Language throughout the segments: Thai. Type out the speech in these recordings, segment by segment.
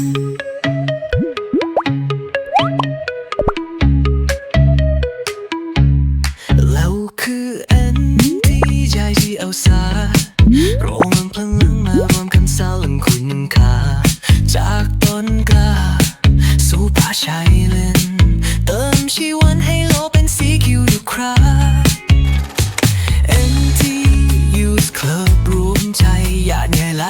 เราคือเอ็นที่ใจที่เอาสารวมพลังมารวมกันสร้างคุณค่าจากต้นกล้าสู่ป่าชายเลนเติมชีวันให้โลกเป็นสีคิวทุกครา NT Youth Club รวมใจหยาเหงื่อไหล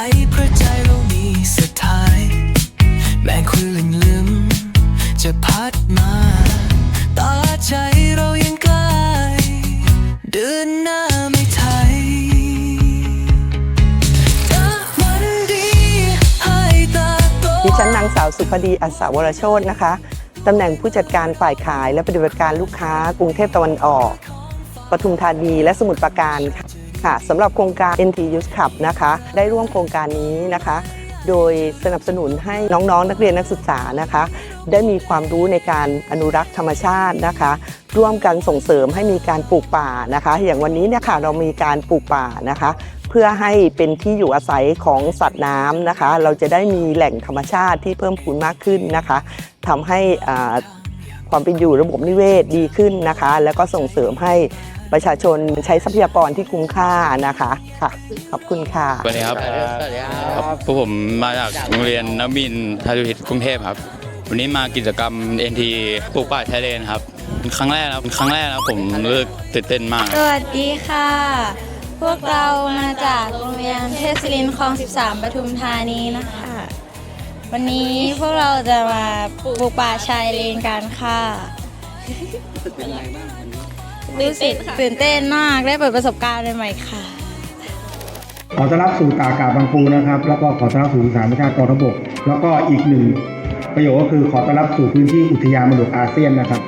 สาวสุภดีอัศวรโชตนะคะตำแหน่งผู้จัดการฝ่ายขายและปฏิบัติการลูกค้ากรุงเทพตะวันออกปทุมธานีและสมุทรปราการค่ะค่ะสำหรับโครงการ NT Youth Club นะคะ ได้ร่วมโครงการนี้นะคะ โดยสนับสนุนให้น้องๆ นักเรียนนักศึกษานะคะ ได้มีความรู้ในการอนุรักษ์ธรรมชาตินะคะ ร่วมกันส่งเสริมให้มีการปลูกป่านะคะ อย่างวันนี้เนี่ยค่ะเรามีการปลูกป่านะคะ เพื่อให้เป็นที่อยู่อาศัยของสัตว์น้ำนะคะ เราจะได้มีแหล่งธรรมชาติที่เพิ่มพูนมากขึ้นนะคะทำให้อ่าความเป็นอยู่ระบบนิเวศดีขึ้นนะคะ แล้วก็ส่งเสริมให้ประชาชนใช้ทรัพยากรที่คุ้มค่านะคะค่ะขอบคุณค่ะสวัสดีครับครับพวกผมมาจากโรงเรียนนมินทารุทิศกรุงเทพครับ วันนี้มากิจกรรม NT ปลูกป่าชายเลนครับเป็นครั้งแรกนะครับเป็นครั้งแรกนะครับผมรู้สึกตื่นเต้นมาก สวัสดีค่ะ พวกเรามาจากโรงเรียนเทศรินคลอง 13 ปทุมธานีนะคะ วันนี้พวกเราจะมาปลูกป่าชายเลนกันค่ะรู้สึกตื่นเต้นมากได้เปิดประสบการณ์ใหม่ๆค่ะ ขอต้อนรับสู่ตากาบบางปูนะครับ แล้วก็ขอต้อนรับสู่สารประชากองทบก แล้วก็อีกหนึ่งประโยคก็คือขอต้อนรับสู่พื้นที่อุทยานมรดกอาเซียนนะครับ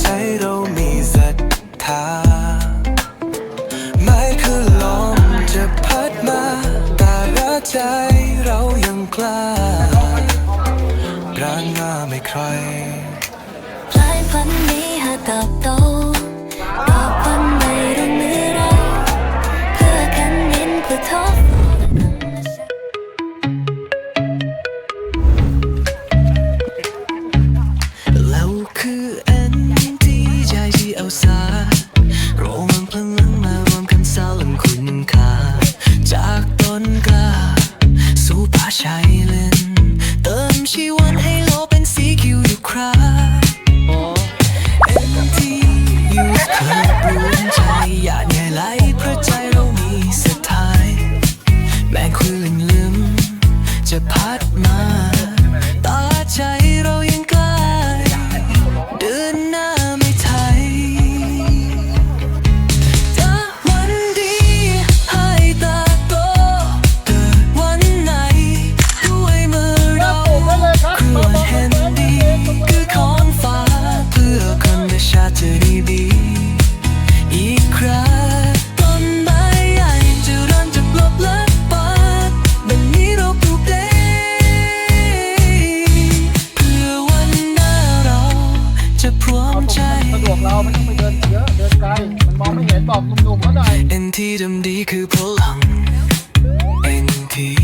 ใจเรามีศรัทธาไม่คือลมจะพัดมา แต่ละใจเรายังกล้าร่างหน้าไม่ใครพลายพันนี้หาเติบโตต ชีวันให้โลเป็นสีคิวอยู่ครา NT Youth Club รวมใจอย่าเหนื่อยไหลเพราะใจเรามีสุดท้าย แม้คลื่นลืมจะพัดมา หนุ่มๆเขาหน่อยเอ็นที่ดำดีคือพลังเอนที